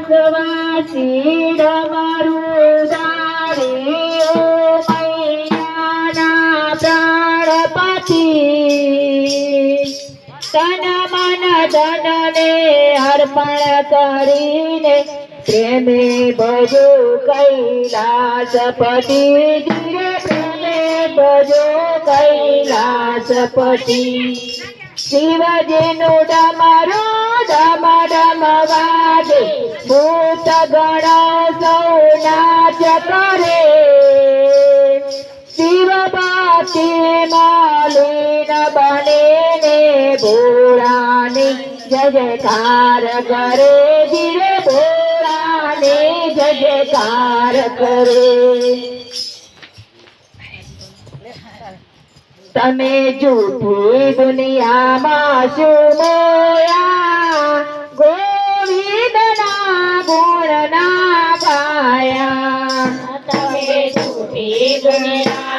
વાસવાસી ડમરું ધારે ઓ મૈયાના પ્રાણપતિ તન મન ધનને અર્પણ કરીને પ્રેમે ભજો કૈલાસપતિ ધીરે પ્રેમે ભજો કૈલાસપતિ શિવજીનું ડમરો ડમ ડમ વાગે ભૂત ગણ સૌ નાચ કરે શિવ ભક્તિ માલીન બને ને ભોળાની જય જયકાર કરે ધીરે ભોળાની જય જયકાર કરે. તમે જૂઠી દુનિયામાં શું મોયા? ના ગાયા તમે જૂઠી ગાયા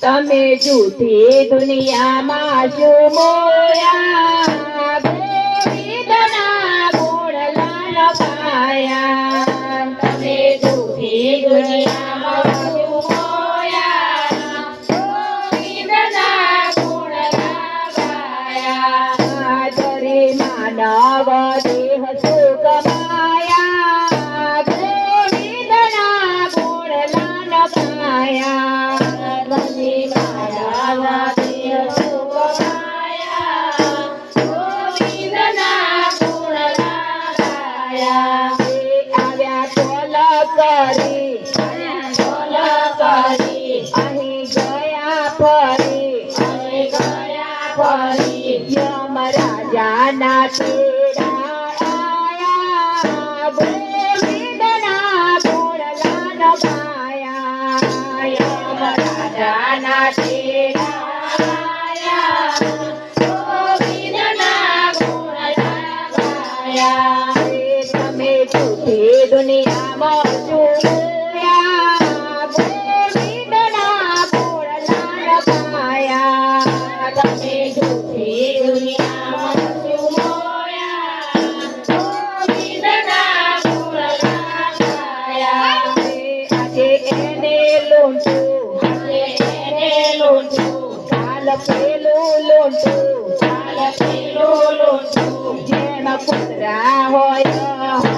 તમે જૂઠી દુનિયામાં શું नावा देह सुखमाया गोविंदना गोडला नपाया ध्वनी नावा देह सुखमाया गोविंदना गोडला नपाया आव्या कोला करी જૂઠી દુનિયામાં જોયા ગોવિંદના લાલ પાયા તમે જૂઠી દુનિયામાં પેલું લૂંટું પેલું લૂંટું જેમ કૂતરા હોય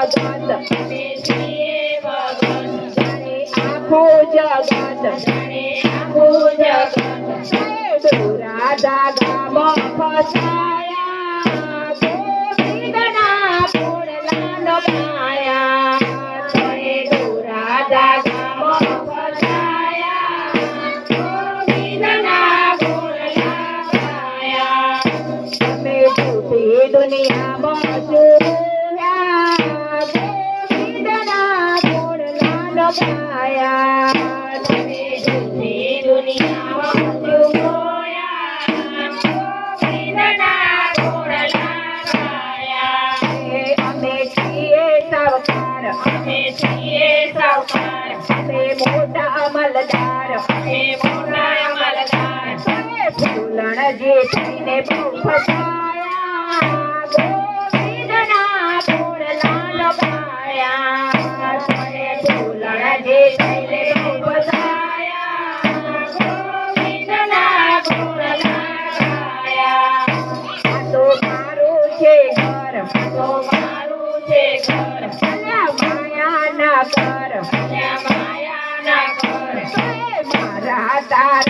जगत आखो जगत आखो जगत राधा धाम फसाया गोविंद ना गुण माया तोरे राधा धाम फसाया ना गुण लाल माया दुनिया पाया तूने दुनिया को खोया बिना छोड़ना पाया हमें चाहिए सरकार हमें चाहिए सरकार हमें मोटा अमलदार हमें मोटा अमलदार passar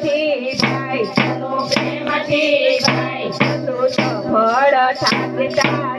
પ્રેમથી ભાઈ ચલો પ્રેમથી ભાઈ ફળ સફળ થાશે